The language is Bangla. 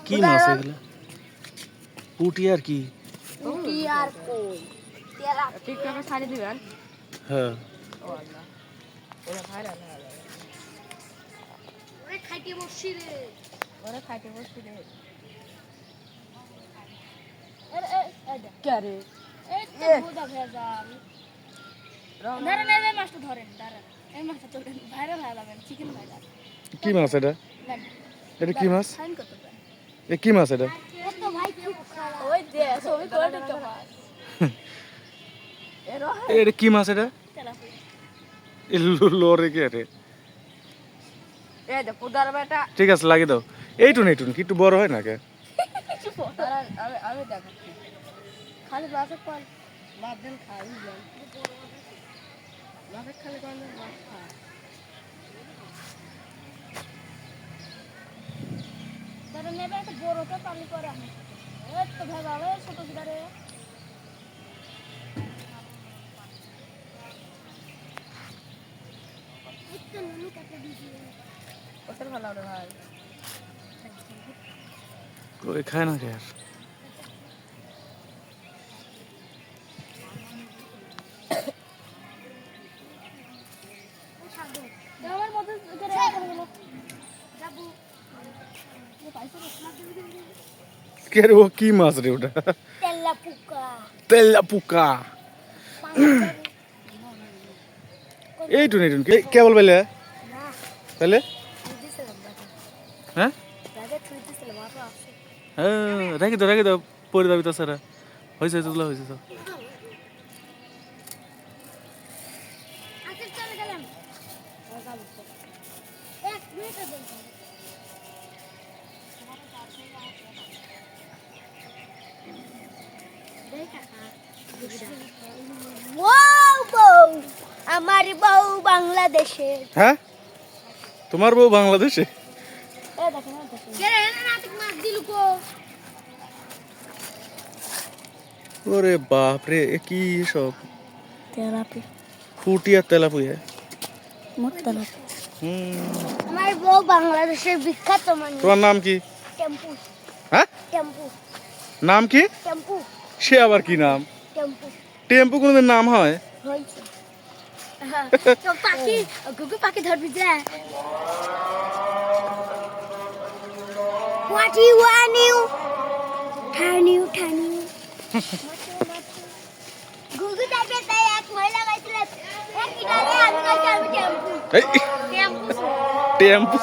কি মাছ এগুলা? পুটি আর কি? কি আর কই? টিকটকে ছাড়ি দিবেন? হ্যাঁ। ও আল্লাহ ওরা ভাইরাল হয়ে যাবে ওরে খাইতে বসি রে। ওরা খাইতে বসতে রে আরে এই দেখ এই তো বুদা ভেজাল। ধরেন এই মাছটা ধরেন ধরেন এই মাছটা ধরেন ভাইরাল হয়ে যাবেন চিকেন ভাইরাল। কি মাছ? এটা? এটা কি মাছ? এ কি মাছ এটা? ওই দে ছবি করে দিতে এ, এটা কি মাছ এটা? লরে কি আরে ঠিক আছে লাগিয়ে দাও। এইটুন এইটুন কি একটু বড় হয় না কে? পানি করে আমি এই তো ছোট গিটারে ওটার ভালো ভাই। না কে রে ও কি মাছ রে ওটা? তেলা পুকা তেলা পুকা এইটুন এইটুন কে- কে বল হ্যাঁ? হ্যাঁ রেখে দাও রেখে দাও পরে দাবি তো সারা হয়েছে তোলা হয়েছে তো আমার বউ বাংলাদেশের। হ্যাঁ? তোমার বউ বাংলাদেশে? ওরে বাপ রে কি? সব? তেলাপি। ফুটি আর তেলা পুয়ে মোট তেলাপি। হুম। আমার বউ বাংলাদেশের বিখ্যাত মানে তোমার নাম কি? টেম্পু। হ্যাঁ? টেম্পু। নাম কি? টেম্পু। সে আবার কি নাম? টেম্পু। টেম্পু কোনোদিন নাম হয়? হয়েছে। তো পাখি গুগু পাখি ধরবি যা। What you want you? Turn you, turn you. গুগু যাবে তাই এক মহিলা গাইছিল এক কিনারে আমি গাইছি আমি টেম্পু টেম্পু টেম্পু